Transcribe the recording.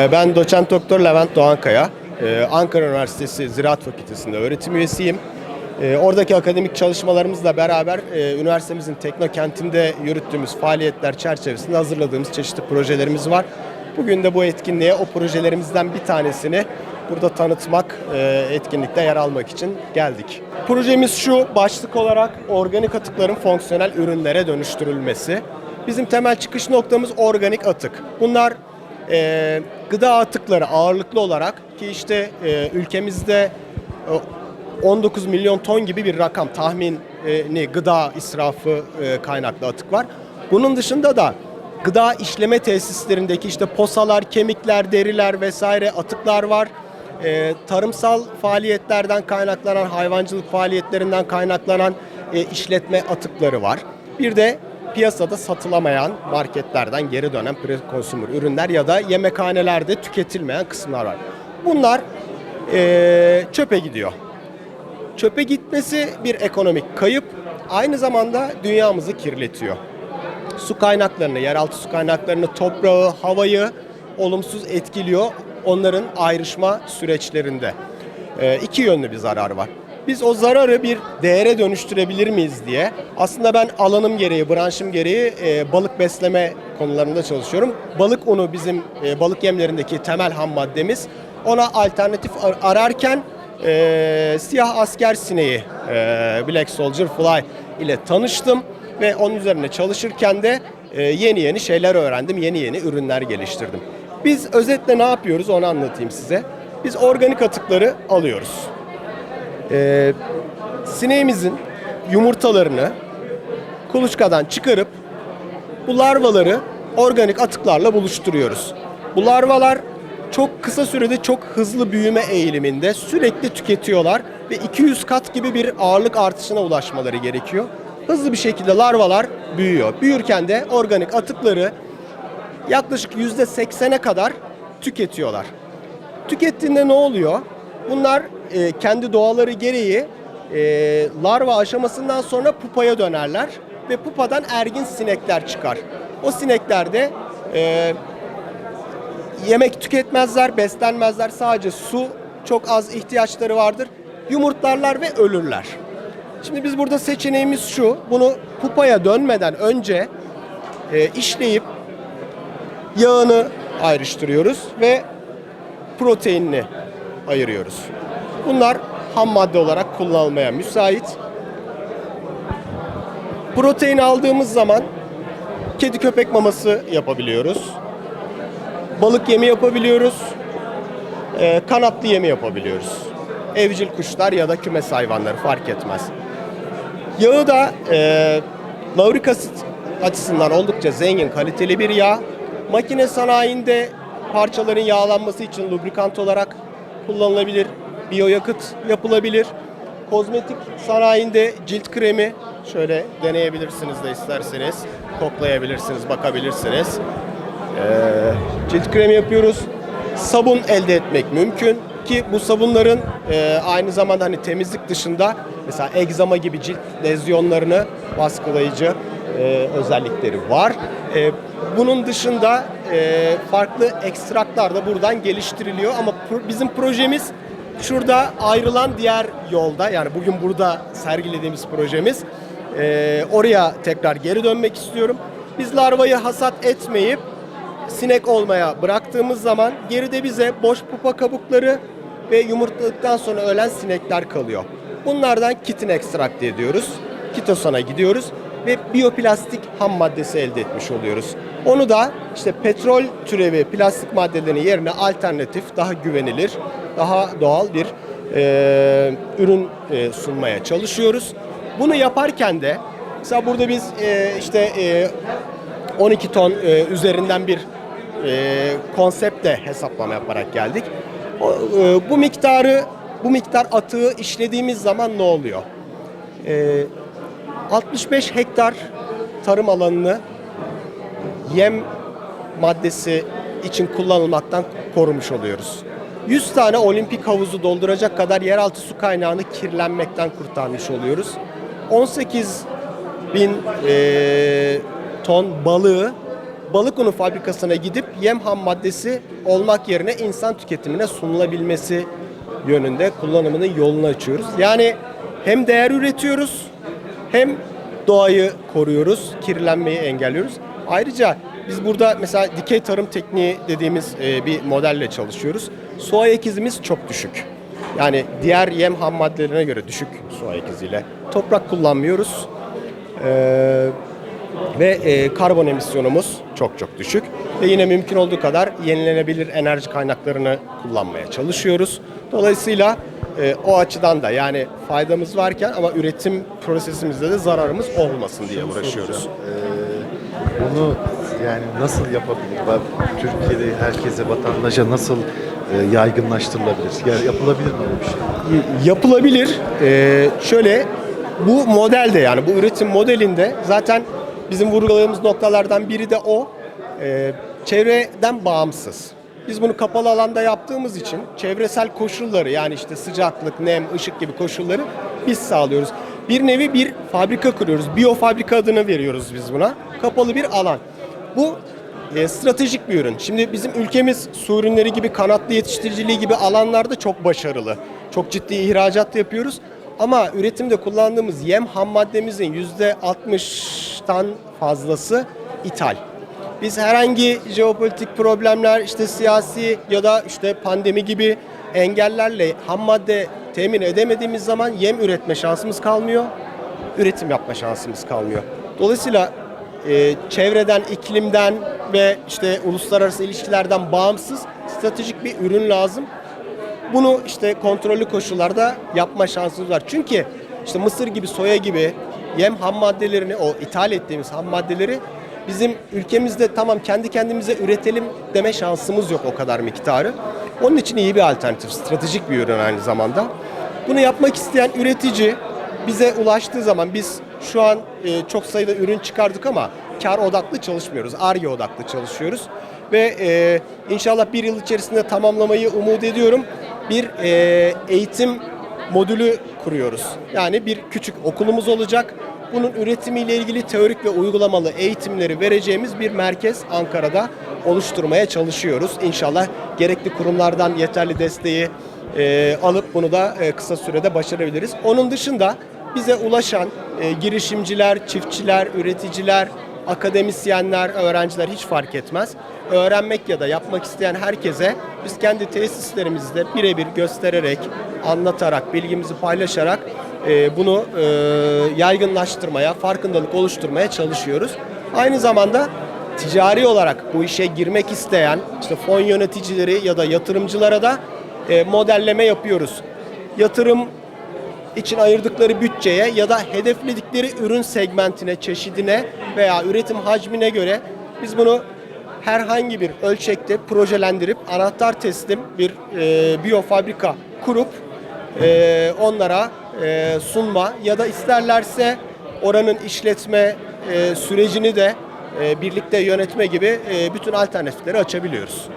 Ben doçent doktor Levent Doğankaya. Ee, Ankara Üniversitesi Ziraat Fakültesi'nde öğretim üyesiyim. Ee, Oradaki akademik çalışmalarımızla beraber e, üniversitemizin teknokentinde yürüttüğümüz faaliyetler çerçevesinde hazırladığımız çeşitli projelerimiz var. Bugün de bu etkinliğe o projelerimizden bir tanesini burada tanıtmak, e, etkinlikte yer almak için geldik. Projemiz şu, başlık olarak organik atıkların fonksiyonel ürünlere dönüştürülmesi. Bizim temel çıkış noktamız organik atık. Bunlar e, gıda atıkları ağırlıklı olarak ki işte e, ülkemizde e, 19 milyon ton gibi bir rakam tahmini gıda israfı e, kaynaklı atık var. Bunun dışında da gıda işleme tesislerindeki işte posalar, kemikler, deriler vesaire atıklar var. E, tarımsal faaliyetlerden kaynaklanan, hayvancılık faaliyetlerinden kaynaklanan e, işletme atıkları var. Bir de piyasada satılamayan marketlerden geri dönen pre-consumer ürünler ya da yemekhanelerde tüketilmeyen kısımlar var. Bunlar eee, çöpe gidiyor. Çöpe gitmesi bir ekonomik kayıp, aynı zamanda dünyamızı kirletiyor. Su kaynaklarını, yeraltı su kaynaklarını, toprağı, havayı olumsuz etkiliyor onların ayrışma süreçlerinde. Ee, iki yönlü bir zarar var. Biz o zararı bir değere dönüştürebilir miyiz diye aslında ben alanım gereği, branşım gereği e, balık besleme konularında çalışıyorum. Balık unu bizim e, balık yemlerindeki temel ham maddemiz. Ona alternatif ar- ararken e, siyah asker sineği, e, Black Soldier Fly ile tanıştım ve onun üzerine çalışırken de e, yeni yeni şeyler öğrendim, yeni yeni ürünler geliştirdim. Biz özetle ne yapıyoruz onu anlatayım size. Biz organik atıkları alıyoruz. Ee, sineğimizin yumurtalarını kuluçkadan çıkarıp bu larvaları organik atıklarla buluşturuyoruz. Bu larvalar çok kısa sürede çok hızlı büyüme eğiliminde sürekli tüketiyorlar ve 200 kat gibi bir ağırlık artışına ulaşmaları gerekiyor. Hızlı bir şekilde larvalar büyüyor. Büyürken de organik atıkları yaklaşık %80'e kadar tüketiyorlar. Tükettiğinde ne oluyor? Bunlar e, kendi doğaları gereği e, larva aşamasından sonra pupaya dönerler ve pupadan ergin sinekler çıkar. O sinekler de e, yemek tüketmezler, beslenmezler. Sadece su çok az ihtiyaçları vardır. Yumurtlarlar ve ölürler. Şimdi biz burada seçeneğimiz şu. Bunu pupaya dönmeden önce e, işleyip yağını ayrıştırıyoruz ve proteinini ayırıyoruz. Bunlar ham madde olarak kullanılmaya müsait. Protein aldığımız zaman kedi köpek maması yapabiliyoruz. Balık yemi yapabiliyoruz. Ee, kanatlı yemi yapabiliyoruz. Evcil kuşlar ya da kümes hayvanları fark etmez. Yağı da e, laurik asit açısından oldukça zengin, kaliteli bir yağ. Makine sanayinde parçaların yağlanması için lubrikant olarak kullanılabilir. Biyoyakıt yapılabilir. Kozmetik sanayinde cilt kremi şöyle deneyebilirsiniz de isterseniz. Koklayabilirsiniz, bakabilirsiniz. Ee, cilt kremi yapıyoruz. Sabun elde etmek mümkün ki bu sabunların e, aynı zamanda hani temizlik dışında mesela egzama gibi cilt lezyonlarını baskılayıcı e, özellikleri var. E, bunun dışında e, farklı ekstraklar da buradan geliştiriliyor ama pro- bizim projemiz şurada ayrılan diğer yolda yani bugün burada sergilediğimiz projemiz e, oraya tekrar geri dönmek istiyorum. Biz larvayı hasat etmeyip sinek olmaya bıraktığımız zaman geride bize boş pupa kabukları ve yumurtladıktan sonra ölen sinekler kalıyor. Bunlardan kitin ekstrakte ediyoruz. Kitosana gidiyoruz ve biyoplastik ham maddesi elde etmiş oluyoruz. Onu da işte petrol türevi plastik maddelerin yerine alternatif, daha güvenilir, daha doğal bir e, ürün e, sunmaya çalışıyoruz. Bunu yaparken de mesela burada biz e, işte e, 12 ton e, üzerinden bir e, konseptle hesaplama yaparak geldik. O, e, bu miktarı bu miktar atığı işlediğimiz zaman ne oluyor? E, 65 hektar tarım alanını yem maddesi için kullanılmaktan korumuş oluyoruz. 100 tane olimpik havuzu dolduracak kadar yeraltı su kaynağını kirlenmekten kurtarmış oluyoruz. 18 bin e, ton balığı balık unu fabrikasına gidip yem ham maddesi olmak yerine insan tüketimine sunulabilmesi yönünde kullanımının yolunu açıyoruz. Yani hem değer üretiyoruz hem doğayı koruyoruz, kirlenmeyi engelliyoruz. Ayrıca biz burada mesela dikey tarım tekniği dediğimiz e, bir modelle çalışıyoruz. Su ayak çok düşük. Yani diğer yem ham maddelerine göre düşük su ayak iziyle. Toprak kullanmıyoruz. Ee, ve e, karbon emisyonumuz çok çok düşük. Ve yine mümkün olduğu kadar yenilenebilir enerji kaynaklarını kullanmaya çalışıyoruz. Dolayısıyla e, o açıdan da yani faydamız varken ama üretim prosesimizde de zararımız olmasın diye uğraşıyoruz. Ee, bunu yani nasıl yapabilir? Bak, Türkiye'de herkese, vatandaşa nasıl e, yaygınlaştırılabilir? Ya, yapılabilir mi öyle bir şey? Yapılabilir. Ee, şöyle bu modelde yani bu üretim modelinde zaten bizim vurguladığımız noktalardan biri de o. Ee, çevreden bağımsız. Biz bunu kapalı alanda yaptığımız için çevresel koşulları yani işte sıcaklık, nem, ışık gibi koşulları biz sağlıyoruz. Bir nevi bir fabrika kuruyoruz. Biyo fabrika adını veriyoruz biz buna. Kapalı bir alan. Bu e, stratejik bir ürün. Şimdi bizim ülkemiz su ürünleri gibi kanatlı yetiştiriciliği gibi alanlarda çok başarılı. Çok ciddi ihracat yapıyoruz. Ama üretimde kullandığımız yem ham maddemizin %60'tan fazlası ithal. Biz herhangi jeopolitik problemler, işte siyasi ya da işte pandemi gibi engellerle ham madde temin edemediğimiz zaman yem üretme şansımız kalmıyor, üretim yapma şansımız kalmıyor. Dolayısıyla e, çevreden, iklimden ve işte uluslararası ilişkilerden bağımsız stratejik bir ürün lazım. Bunu işte kontrollü koşullarda yapma şansımız var. Çünkü işte mısır gibi, soya gibi yem ham maddelerini, o ithal ettiğimiz ham maddeleri bizim ülkemizde tamam kendi kendimize üretelim deme şansımız yok o kadar miktarı. Onun için iyi bir alternatif, stratejik bir ürün aynı zamanda. Bunu yapmak isteyen üretici bize ulaştığı zaman biz şu an e, çok sayıda ürün çıkardık ama kar odaklı çalışmıyoruz. ARGE odaklı çalışıyoruz. Ve e, inşallah bir yıl içerisinde tamamlamayı umut ediyorum. Bir e, eğitim modülü kuruyoruz. Yani bir küçük okulumuz olacak. Bunun üretimiyle ilgili teorik ve uygulamalı eğitimleri vereceğimiz bir merkez Ankara'da oluşturmaya çalışıyoruz. İnşallah gerekli kurumlardan yeterli desteği e, alıp bunu da e, kısa sürede başarabiliriz. Onun dışında bize ulaşan e, girişimciler, çiftçiler, üreticiler, akademisyenler, öğrenciler hiç fark etmez. Öğrenmek ya da yapmak isteyen herkese biz kendi tesislerimizde birebir göstererek, anlatarak, bilgimizi paylaşarak e, bunu e, yaygınlaştırmaya, farkındalık oluşturmaya çalışıyoruz. Aynı zamanda ticari olarak bu işe girmek isteyen işte fon yöneticileri ya da yatırımcılara da e, modelleme yapıyoruz. Yatırım için ayırdıkları bütçeye ya da hedefledikleri ürün segmentine, çeşidine veya üretim hacmine göre biz bunu herhangi bir ölçekte projelendirip anahtar teslim bir e, biyofabrika kurup e, onlara e, sunma ya da isterlerse oranın işletme e, sürecini de e, birlikte yönetme gibi bütün alternatifleri açabiliyoruz.